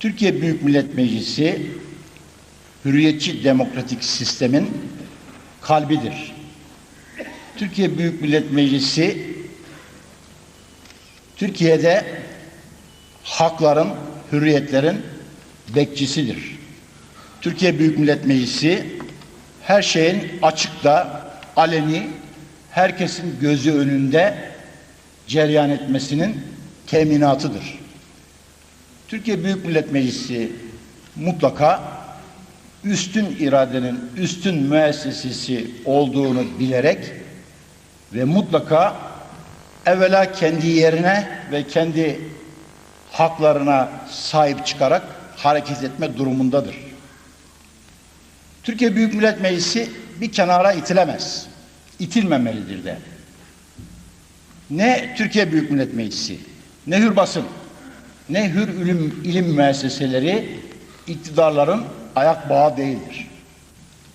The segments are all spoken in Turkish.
Türkiye Büyük Millet Meclisi hürriyetçi demokratik sistemin kalbidir. Türkiye Büyük Millet Meclisi Türkiye'de hakların, hürriyetlerin bekçisidir. Türkiye Büyük Millet Meclisi her şeyin açıkta, aleni, herkesin gözü önünde cereyan etmesinin teminatıdır. Türkiye Büyük Millet Meclisi mutlaka üstün iradenin üstün müessesesi olduğunu bilerek ve mutlaka evvela kendi yerine ve kendi haklarına sahip çıkarak hareket etme durumundadır. Türkiye Büyük Millet Meclisi bir kenara itilemez. İtilmemelidir de. Ne Türkiye Büyük Millet Meclisi, ne hür basın, ne hür ilim, ilim müesseseleri iktidarların ayak bağı değildir.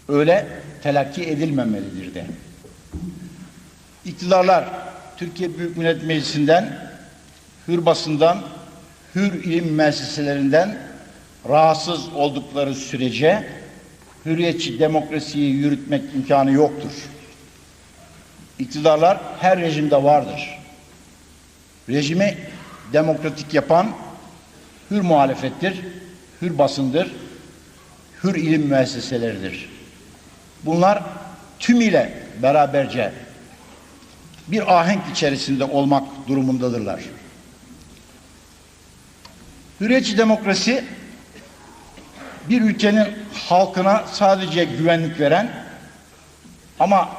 Öyle telakki edilmemelidir de. İktidarlar Türkiye Büyük Millet Meclisi'nden, hür basından, hür ilim müesseselerinden rahatsız oldukları sürece hürriyetçi demokrasiyi yürütmek imkanı yoktur. İktidarlar her rejimde vardır. Rejimi demokratik yapan hür muhalefettir, hür basındır, hür ilim müesseseleridir. Bunlar tümüyle beraberce bir ahenk içerisinde olmak durumundadırlar. Hürriyetçi demokrasi bir ülkenin halkına sadece güvenlik veren ama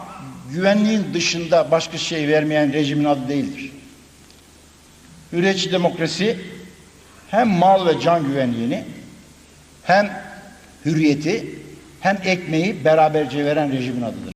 güvenliğin dışında başka şey vermeyen rejimin adı değildir. Hürriyetçi demokrasi hem mal ve can güvenliğini hem hürriyeti hem ekmeği beraberce veren rejimin adıdır.